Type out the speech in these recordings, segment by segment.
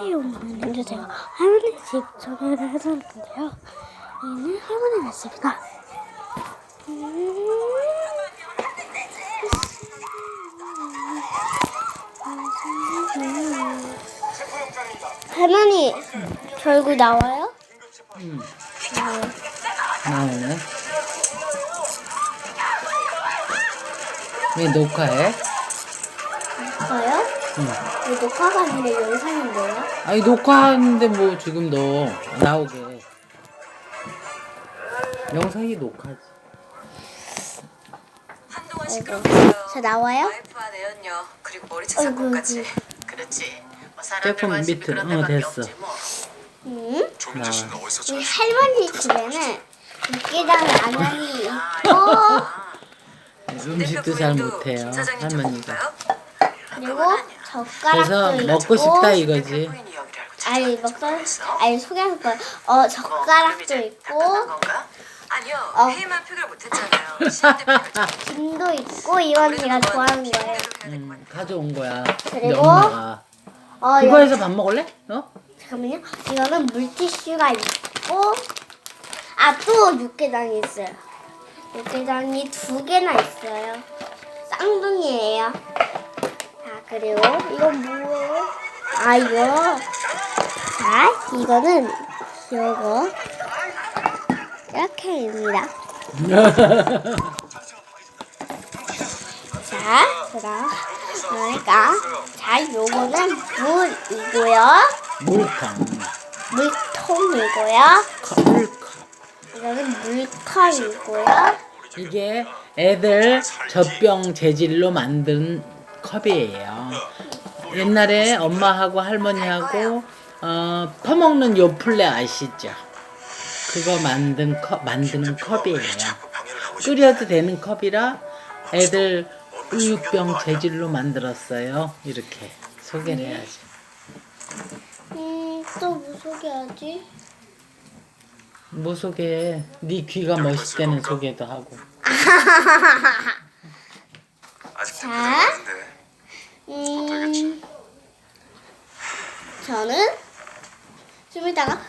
먼저 제가 할머니 집 소개를 해드릴 건데요. 여기는 할머니 집입니다. 할머니, 결국 나와요? 응. 나오네. 왜 녹화해? 이 녹화가 아니라 영상인데요? 아니 녹화하는데 뭐 지금 너 나오게. 영상이 녹화지. 한동안. 시끄럽겠어요. 저 나와요? 와이프와 내연녀 그리고 머리채 사건까지. 그렇지. 뭐 사람들 제품 관심이 그런 어, 데밖에 됐어. 없지 뭐. 응? 조민재 씨는 어디서 이잘 할머니 집에는 육개장 안양이 아, 있고 아. 음식도 잘 못해요 할머니가. 그리고 그래서 젓가락도 먹고 있고 싶다 이거지. 아니 모르겠어. 아니 소개할 거야. 어 젓가락도 있고? 아니요. 어. 회의만 표결 못했잖아요. 시험 때문에 결정. 김도 있고 이건 제가 좋아하는 거예요. 음, 가져온 거야. 그리고 엄마가. 어 이거 여기 해서 밥 먹을래? 어? 잠깐만요. 이거는 물티슈가 있고 아 또 육개장이 있어요. 육개장이 두 개나 있어요. 쌍둥이에요. 자 그리고 이건 뭐예요? 아 이거 자 이거는 이거 이렇게입니다. 자 그럼 그러니까 자 요거는 물이고요. 물통. 물통이고요. 물컵. 이거는 물컵이고요. 이게 애들 젖병 재질로 만든 컵이에요. 옛날에 엄마하고 할머니하고 어, 퍼먹는 요플레 아시죠? 그거 만든 컵 만드는 컵이에요. 끓여도 되는 컵이라 애들 우유병 재질로 만들었어요. 이렇게 소개를 해야지. 음, 또 뭐 소개하지? 뭐 소개해? 네 귀가 멋있다는 소개도 하고. 아직 자. 저는 좀 이따가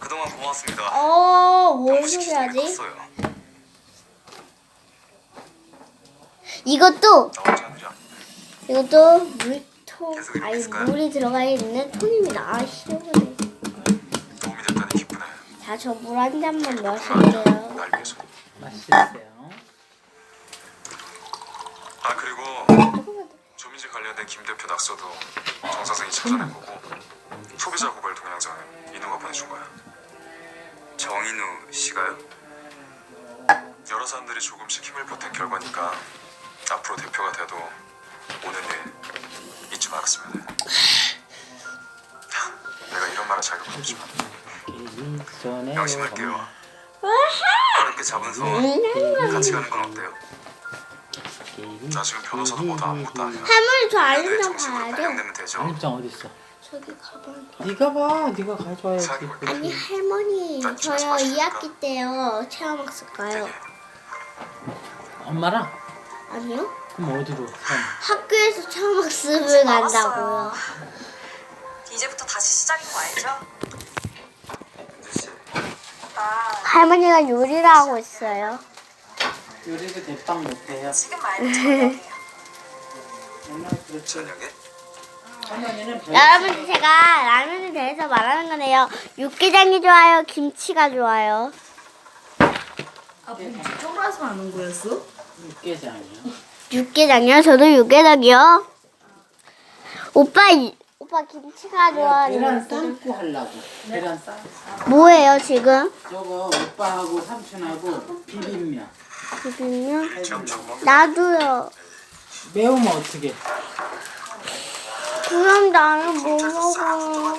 그동안 고맙습니다. 어, 뭘 소개하지? 이것도 나 혼자 하느라 이것도 물통 계속 아니 있을까요? 물이 들어가 있는 통입니다. 아 싫어요. 도움이 됐다니 기쁘네. 자, 저 물 한 잔만 마실게요. 날 위해서. 맛있어요. 아 그리고 조민재 관련된 김 대표 낙서도 정 선생이 찾아낸 거고 소비자 고발 동영상은 인우가 보내준 거야. 정인우 씨가요? 여러 사람들이 조금씩 힘을 보탠 결과니까 앞으로 대표가 돼도 오는 일 잊지 말았으면 해. 내가 이런 말을 자격은 없지만 양심할게요. 어렵게 잡은 손 같이 가는 건 어때요? 나 지금 변호사도 뭐도 아무것도 아니야. 할머니 저 내 알림장 정식으로 봐야죠. 발령되면 되죠. 안입장 어디 있어? 저기 가방. 네가 봐, 네가 가져와야지. 사기 아니 할머니 난 집에서 저요 마시니까. 2학기 때요 체험학습 가요. 엄마랑? 아니요? 그럼 어디로? 산? 학교에서 체험학습을 간다고요. 이제부터 다시 시작인 거 알죠? 씨, 나 할머니가 요리를 하고 있어요. 요리도 대빵 못해요. 지금 말고 그렇지. 저녁에 할머니는 별. 여러분 제가 라면에 대해서 말하는 거네요. 육개장이 좋아요, 김치가 좋아요. 아, 뭐 쫄아서 하는 거였어? 육개장이요. 육개장이요? 저도 육개장이요. 오빠 이- 오빠 김치가 좋아하는 계란 거 삶고 하려고. 계란 삶. 뭐예요 지금? 저거 오빠하고 삼촌하고 비빔면. 저거 나도요. 매우면 어떻게? 그럼 나는 뭐 먹어?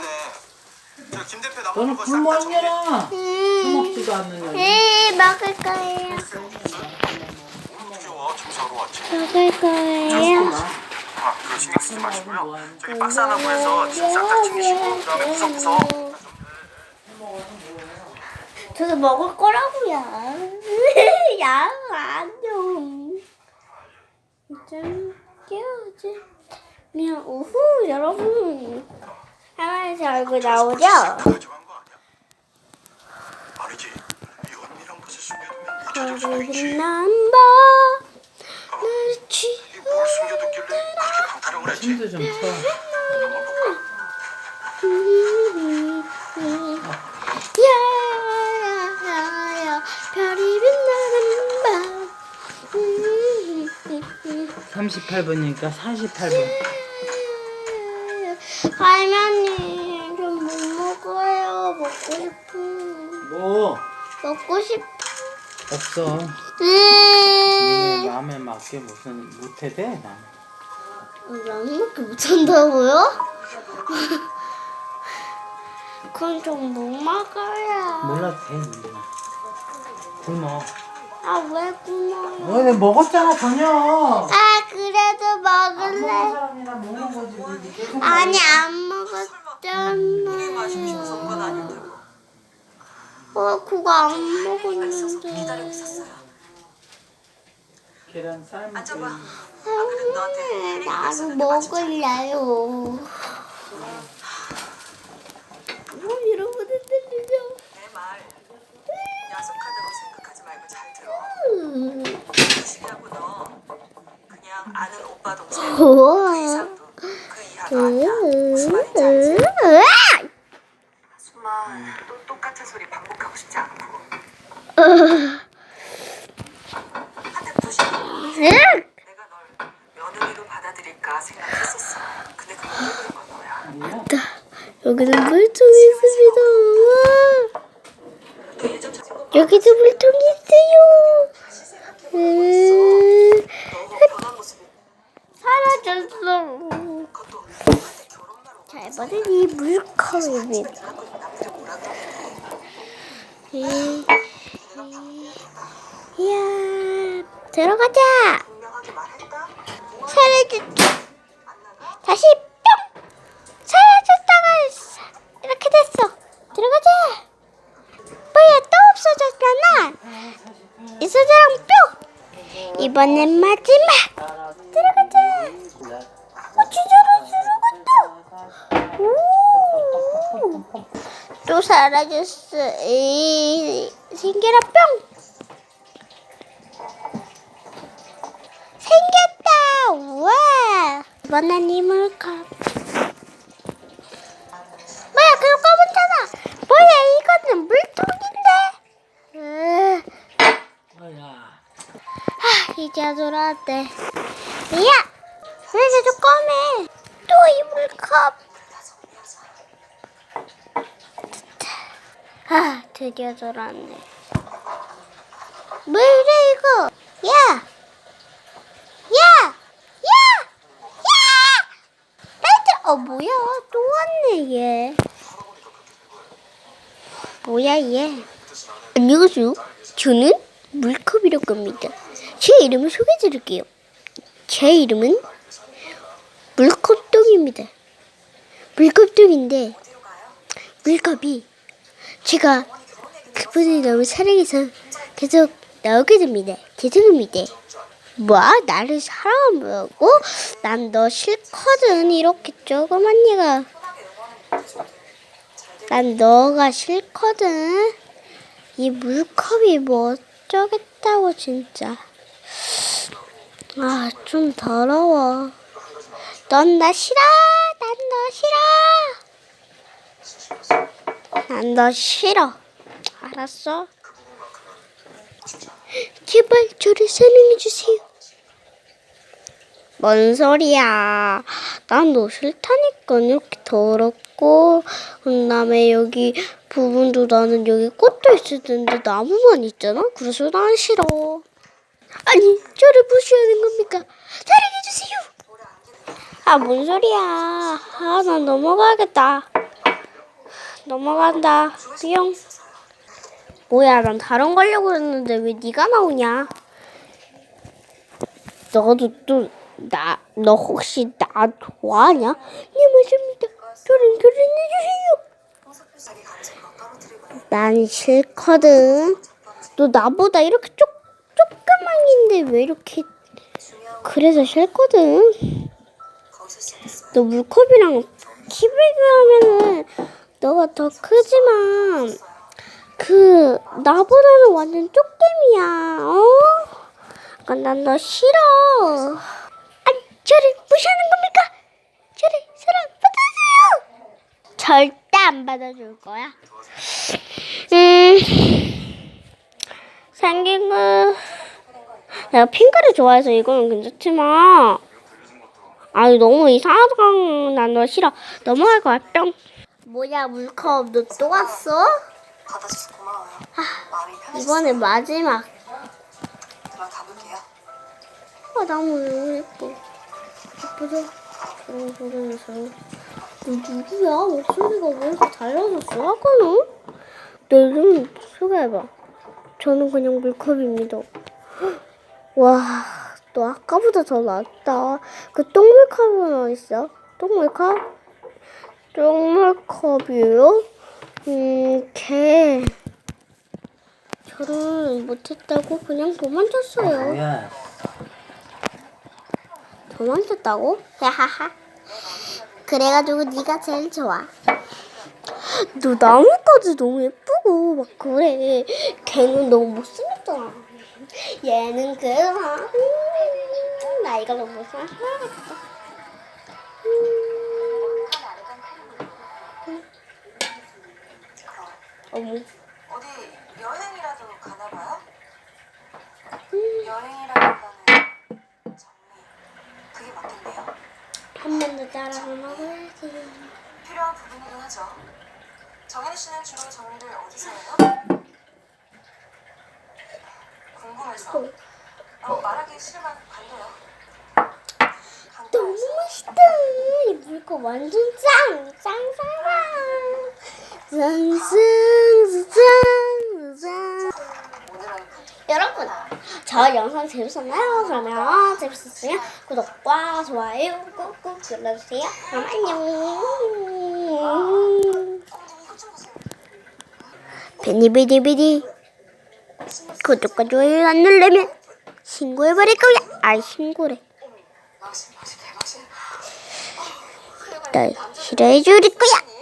너는 굶었냐? 음, 처먹지도 않는 거. 네 먹을 거예요. 먹을 거예요. 아, 그거 신경 쓰지 마시고요. 저기 박스 하나 구해서 짐 싹다 챙기시고 그다음에 구석구석 저도 먹을 거라고요. 야, 안녕. 좀 깨우지. 그냥 오후 여러분 제 얼굴 나오죠? 가져간 거 아니야? 아니지. 이언 38분이니까 48분. 할머니 좀 못 먹어요 먹고 싶은 뭐 먹고 싶 없어. 니네 음. 마음에 맞게 무슨 못해 돼 나. 나무밖에 못 한다고요? 그건 좀못 먹어요 몰라도 돼 니네. 굶어. 아 왜 굶어요 너네 먹었잖아 저녁. 아 그래도 먹을래 먹는 거지. 계속 아니 안 마시고 싶어서 아닐 먹었잖아 테고. 어 그거 안 있어서 기다리고 먹었는데 있었어요. 계란 앉아봐. 때. 아 그래도 나도 먹을래요 뭐 이런 거 들리죠? 내말 야속하다고 생각하지 말고 잘 들어. 음. 무식이라고 너 그냥 아는 오빠 동생 그 우와. 이상도 그 이하도 아니야. 무슨 말인지 알지? 으아! 수마 또 똑같은 소리 반복하고 싶지 않고 한템 조심. 내가 널 며느리로 받아들일까 생각했었어. 근데 그걸 모르는 건 너야. 여기는 물통이 있습니다. 우와. 너 예전처럼 여기도 물통이 있어요. 음, 너가 변한 모습이 사라졌어. 그것도 나한테 결혼만 오고 잘 받은 이 물컵입니다. 남들이 남들이 뭐라 그러겠니? 이- 이야, 들어가자. 나가? 다시 뿅! 사라졌다가 사- 이렇게 됐어. 들어가자. 뭐야, 또 없어졌잖아. 있어져랑 뿅! 이번엔 마지막. 사라졌어. 에이, 생겨라 뿅! 생겼다! 우와! 이번엔 이물컵. 뭐야, 그거 검은잖아! 뭐야, 이거는 물통인데? 으, 뭐야. 아, 이제 돌아왔대. 야! 왜 계속 검해? 또 이 물컵. 아, 드디어 돌아왔네. 왜 이래, 이거? 야! 야! 야! 야! 나이트! 어, 뭐야. 또 왔네, 얘. 뭐야, 얘. 안녕하세요. 저는 물컵이라고 합니다. 제 이름을 소개해드릴게요. 제 이름은 물컵동입니다. 물컵동인데, 물컵이 제가 그분을 너무 사랑해서 계속 나오게 됩니다. 죄송합니다. 뭐? 나를 사랑한다고? 난 너 싫거든. 이렇게 조그만 얘가. 난 너가 싫거든. 이 물컵이 뭐 어쩌겠다고 진짜. 아, 좀 더러워. 넌 나 싫어. 난 너 싫어. 난 너 싫어. 알았어? 제발 저를 사랑해 주세요. 뭔 소리야? 난 너 싫다니까 이렇게 더럽고 그다음에 여기 부분도 나는 여기 꽃도 있을 텐데 나무만 있잖아. 그래서 난 싫어. 아니 저를 무시하는 겁니까? 사랑해 주세요. 아 뭔 소리야? 아 난 넘어가야겠다. 넘어간다. 뿅. 뭐야 난 다른 거 하려고 했는데 왜 네가 나오냐? 너도 또 나 너 혹시 나 좋아하냐? 네 맞습니다. 저랑 결혼해주세요. 난 싫거든. 너 나보다 이렇게 쪽 조그만인데 왜 이렇게 그래서 싫거든. 너 물컵이랑 키비교 하면은 너가 더 크지만 그 나보다는 완전 쪽gem이야. 어? 그러니까 난너 싫어. 아니 저를 무시하는 겁니까? 저를 사랑 받아주세요. 절대 안 받아줄 거야. 음 생긴 거 내가 핑크를 좋아해서 이거는 괜찮지만 아니 너무 이상하다 난너 싫어 넘어갈 거야 뿅 뭐야 물컵 너 또 왔어? 받아줘서 고마워요. 마음이 편해졌어요. 이번에 마지막 그만 가볼게요. 아 나무 너무 예뻐 예쁘죠? 저런 소리에서 너 누구야? 목소리가 왜 이렇게 달라졌어? 아까는? 너 이름 소개해봐 저는 그냥 물컵입니다 와, 너 아까보다 더 낫다. 그 똥물컵은 어딨어? 똥물컵? 똥물컵이요? 음, 걔. 저를 못했다고 그냥 도망쳤어요. 뭐야? 도망쳤다고? 하하하. 그래가지고 네가 제일 좋아. 너 나뭇가지 너무 예쁘고 막 그래. 걔는 너무 못생겼잖아. 얘는 그만. 음, 나 이거 너무 못생겼다. 어머. 어디 여행이라도 가나 봐요? 여행이라기보다는 정리. 그게 맞겠네요. 한 번 더 따라하면 해야지. 필요한 부분이긴 하죠. 정현희 씨는 주로 정리를 어디서 해요? 궁금해서. 어, 말하기 싫으면 관둬요. 너무 맛있다. 이 물컵 완전 짱! 짱짱짱! 짱짱짱짱! 여러분, 저 영상 재밌었나요? 그러면 재밌었으면 구독과 좋아요 꾹꾹 눌러주세요. 그럼 안녕. 비니비니비니 구독과 좋아요 안 누르면 신고해버릴 거야. 아이 신고래. 망신, 망신, 대망신. 널 싫어해 줄 거야.